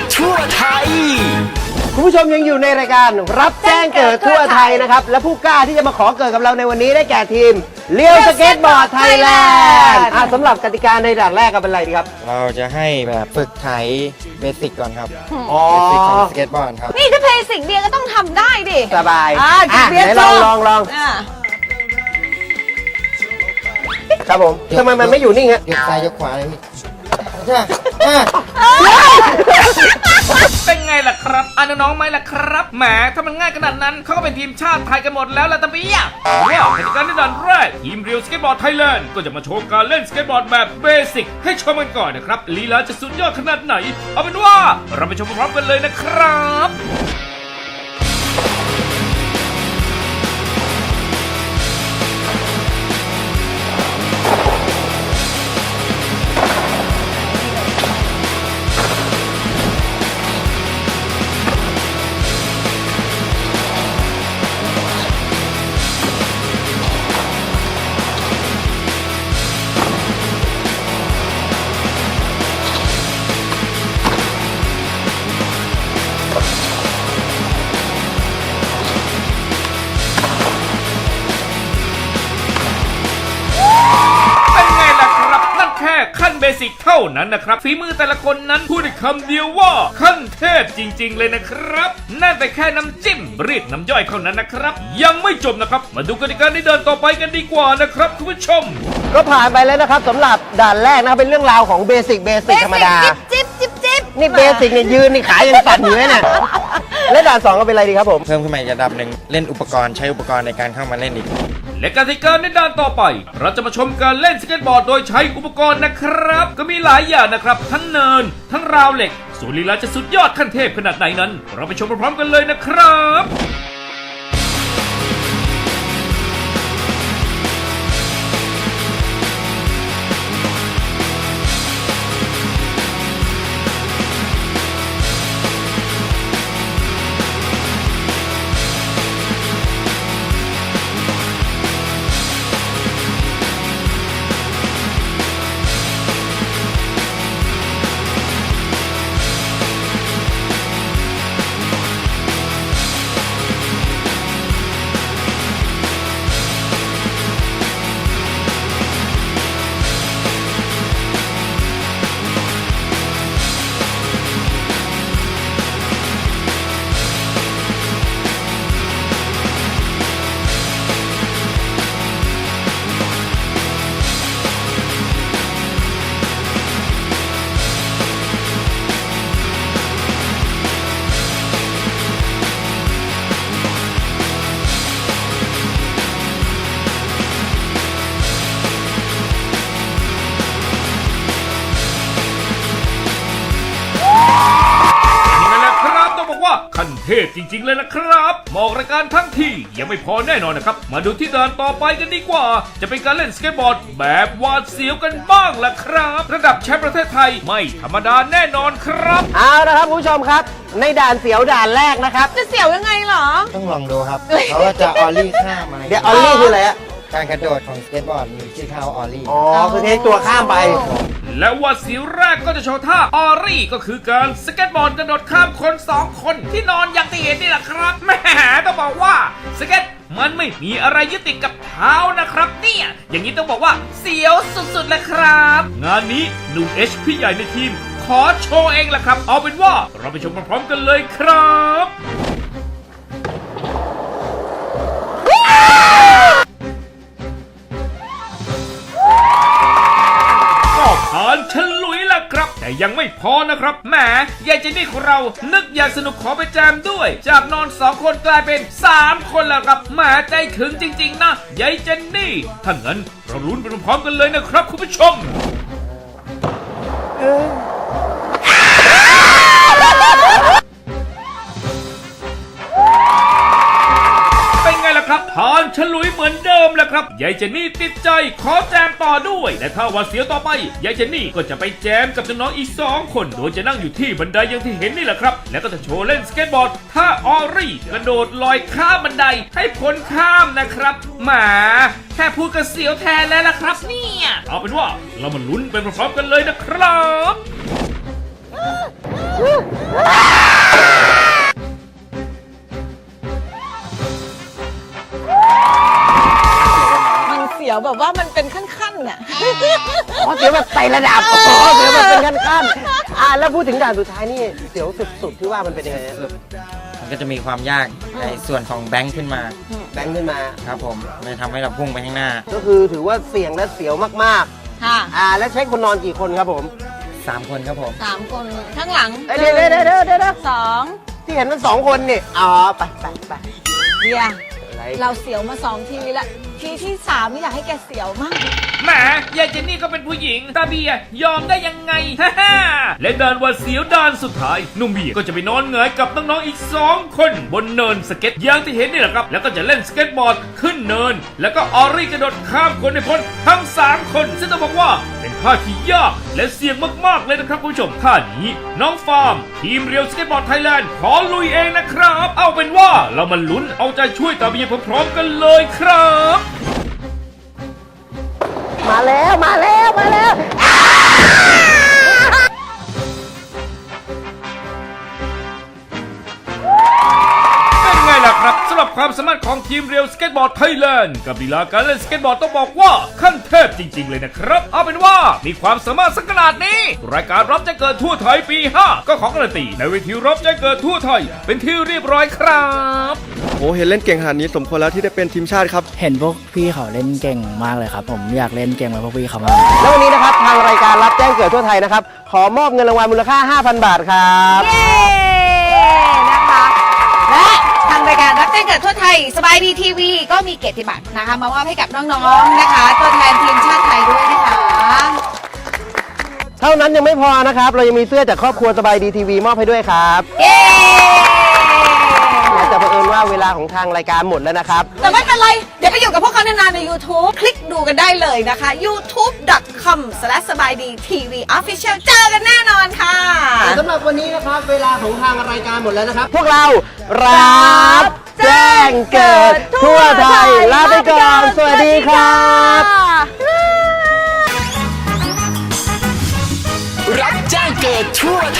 ดทั่วไทย คุณผู้ชมยังอยู่ในรายการรับแจ้งเกิดทั่วไทยนะครับ และผู้กล้าที่จะมาขอเกิดกับเราในวันนี้ได้แก่ทีมเลี้ยวสเก็ตบอร์ดไทยแลนด์อะสำหรับกติกาในด่านแรกก็เป็นอะไรดีครับ เราจะให้แบบฝึกไถเบสิกก่อนครับอ๋อ เบสิกของสเก็ตบอร์ดครับนี่ถ้าเพลงสิ่งเดียวก็ต้องทำได้ดิ สบายอ่าอะเบียร์ไหนลองลองลองอ่าครับผมทำไมมันไม่อยู่นิ่งฮะยกซ้ายยกขวาเลยพี่จ้าอะ เป็นไงล่ะครับอ่าน้องๆไหมล่ะครับ แหม ถ้ามันง่ายขนาดนั้น เขาก็เป็นทีมชาติไทยกันหมดแล้วล่ะตะเบียว่ากติกาในด่านแรกทีมเรียวสเก็ตบอร์ดไทยแลนด์ก็จะมาโชว์การเล่นสเก็ตบอร์ดแบบเบสิกให้ชมกันก่อนนะครับลีลาจะสุดยอดขนาดไหน เอาเป็นว่าเราไปชมพร้อมกันเลยนะครับ เบสิกเท่านั้นนะครับฝีมือแต่ละคนนั้นพูดได้คำเดียวว่าขั้นเทพจริง ๆ เลยนะครับนั่นแต่แค่น้ำจิ้มเรียกน้ำย่อยเท่านั้นนะครับ ยังไม่จบนะครับมาดูกติกาในเดินต่อไปกันดีกว่านะครับคุณผู้ชม ก็ผ่านไปแล้วนะครับสำหรับด่านแรกนะครับเป็นเรื่องราวของเบสิกเบสิกธรรมดา จิ๊บจิ๊บจิ๊บนี่เบสิกเนี่ยยืนนี่ขายังสั่นอยู่เลยเนี่ย และด่านสองก็เป็นอะไรดีครับผม เพิ่มขึ้นมาอีกระดับหนึ่งเล่นอุปกรณ์ใช้อุปกรณ์ในการเข้ามาเล่นอีก และกติกาในด้านต่อไป เราจะมาชมการเล่นสเก็ตบอร์ดโดยใช้อุปกรณ์นะครับ ก็มีหลายอย่างนะครับ ทั้งเนิน ทั้งราวเหล็กส่วนลีลาจะสุดยอดขั้นเทพขนาดไหนนั้น เราไปชมพร้อมๆกันเลยนะครับ ขั้นเทพจริง ๆ เลยนะครับมองรายการทั้งทียังไม่พอแน่นอนนะครับ มาดูที่ด่านต่อไปกันดีกว่า จะเป็นการเล่นสเก็ตบอร์ด แบบหวาดเสียวกันบ้างล่ะครับ ระดับแชมป์ประเทศไทยไม่ธรรมดาแน่นอนครับเอาละครับคุณผู้ชมครับ ในด่านเสียวด่านแรกนะครับ จะเสียวยังไงเหรอ ต้องลองดูครับ เขาก็จะออลลี่ข้ามอะไรเดี๋ยวออลลี่คืออะไรฮะการกระโดดของสเก็ตบอร์ดมีชื่อคำว่าออลลี่อ๋อคือเทคตัวข้ามไป และวัดเสียวแรกก็จะโชว์ท่าออรี่ก็คือการสเก็ตบอร์ดกระโดดข้ามคนสองคนที่นอนอย่างที่เห็นนี่แหละครับแหมต้องบอกว่าสเก็ตมันไม่มีอะไรยึดติดกับเท้านะครับ เนี่ย อย่างนี้ต้องบอกว่าเสียวสุดๆเลยครับ งานนี้หนุ่มเอชพี่ใหญ่ในทีม ขอโชว์เองแหละครับ เอาเป็นว่าเราไปชมพร้อมๆกันเลยครับานฉลุยล่ะครับ แต่ยังไม่พอนะครับแหมยายเจนนี่ของเรานึกอยากสนุกขอไปแจมด้วย จากนอนสองคนกลายเป็นสามคนแล้วครับแหมใจถึงจริง ๆ นะยายเจนนี่ถ้างั้นเราลุ้นไปพร้อมๆกันเลยนะครับคุณผู้ชม เออานฉลุยเหมือนเดิมแหละครับยายเจนนี่ติดใจขอแจมต่อด้วย และถ้าวันเสียวต่อไปยายเจนนี่ก็จะไปแจมกับน้องอีกสองคนโดยจะนั่งอยู่ที่บันไดอย่างที่เห็นนี่แหละครับ แล้วก็จะโชว์เล่นสเก็ตบอร์ดท่าออรี่กระโดดลอยข้ามบันไดให้พ้นข้ามนะครับแหมาแค่พูดก็เสียวแทนแล้วล่ะครับเนี่ยเอาเป็นว่าเรามาลุ้นไปพร้อมๆกันเลยนะครับ มันเสียวแบบว่ามันเป็นขั้นๆน่ะ อ๋อเสียวแบบไต่ระดับอ๋อเสียวแบบเป็นขั้นขั้นๆอ่าแล้วพูดถึงด่านสุดท้ายนี่เสียวสุดๆที่ว่ามันเป็นยังไงฮะมันก็จะมีความยากในส่วนของแบงค์ขึ้นมาแบงค์ขึ้นมา ครับผมมันทำให้เราพุ่งไปข้างหน้า ก็คือถือว่าเสี่ยงและเสียวมากค่ะๆ อ่า แล้วใช้คนนอนกี่คนครับผม3 คนครับผม สามคนข้างหลังเอ้ยเดี๋ยวเดี๋ยวเดี๋ยวเดี๋ยวเดี๋ยวสองที่เห็นมันสองคนนี่อ๋อไปไปไปเบียร์อะไรเราเสียวมาสองทีละ ทีที่สามไม่อยากให้แกเสียวมาก แหมยายเจนนี่ก็เป็นผู้หญิง ตาเบียยอมได้ยังไง ฮ่าฮ่าและด่านหวัดเสียวด่านสุดท้ายหนุ่มเบียก็จะไปนอนเหงยกับน้องๆอีก2คน บนเนินสเก็ตอย่างที่เห็นนี่แหละครับ แล้วก็จะเล่นสเก็ตบอร์ดขึ้นเนิน แล้วก็ออรี่กระโดดข้ามคนในพ้นทั้ง3คนซึ่งต้องบอกว่าเป็นท่าที่ยากและเสี่ยงมากๆเลยนะครับคุณผู้ชมท่านี้น้องฟาร์ม ทีมเรียวสเก็ตบอร์ดไทยแลนด์ขอลุยเองนะครับ เอาเป็นว่าเรามาลุ้นเอาใจช่วยตาเบียพร้อมๆกันเลยครับ มาแล้วมาแล้วมาแล้ว ครับสำหรับความสามารถของทีมเรียวสเก็ตบอร์ดไทยแลนด์กับลีลาการเล่นสเก็ตบอร์ดต้องบอกว่าขั้นเทพจริง ๆ เลยนะครับ เอาเป็นว่ามีความสามารถสักขนาดนี้ รายการรับแจ้งเกิดทั่วไทยปี 5 ก็ขอการันตีในเวทีรับแจ้งเกิดทั่วไทย เป็นที่เรียบร้อยครับโอ้เห็นเล่นเก่งขนาดนี้สมควรแล้วที่ได้เป็นทีมชาติครับ เห็นพวกพี่เขาเล่นเก่งมากเลยครับ ผมอยากเล่นเก่งเหมือนพวกพี่เขามากแล้ววันนี้นะครับทางรายการรับแจ้งเกิดทั่วไทยนะครับขอมอบเงินรางวัลมูลค่า 5,000 บาทครับางรายการรับแจ้งเกิดทั่วไทยสบายดีทีวี ก็มีเกียรติบัตรนะคะ มามอบให้กับน้องๆนะคะ ตัวแทนทีมชาติไทยด้วยนะคะเท่านั้นยังไม่พอนะครับ เรายังมีเสื้อจากครอบครัวสบายดีทีวีมอบให้ด้วยครับเย้แต่เผอิญว่าเวลาของทางรายการหมดแล้วนะครับ แต่ไม่เป็นไร เดี๋ยวไปอยู่กับพวกเขานานๆใน YouTube คลิกดูกันได้เลยนะคะ youtube.com สบายดีทีวี official เจอกันแน่นอนค่ะสำหรับวันนี้นะครับ เวลาของทางรายการหมดแล้วนะครับ พวกเรารับ แจ้งเกิด ทั่วไทยลาไปก่อน สวัสดีครับ รับแจ้งเกิดทั่วไทย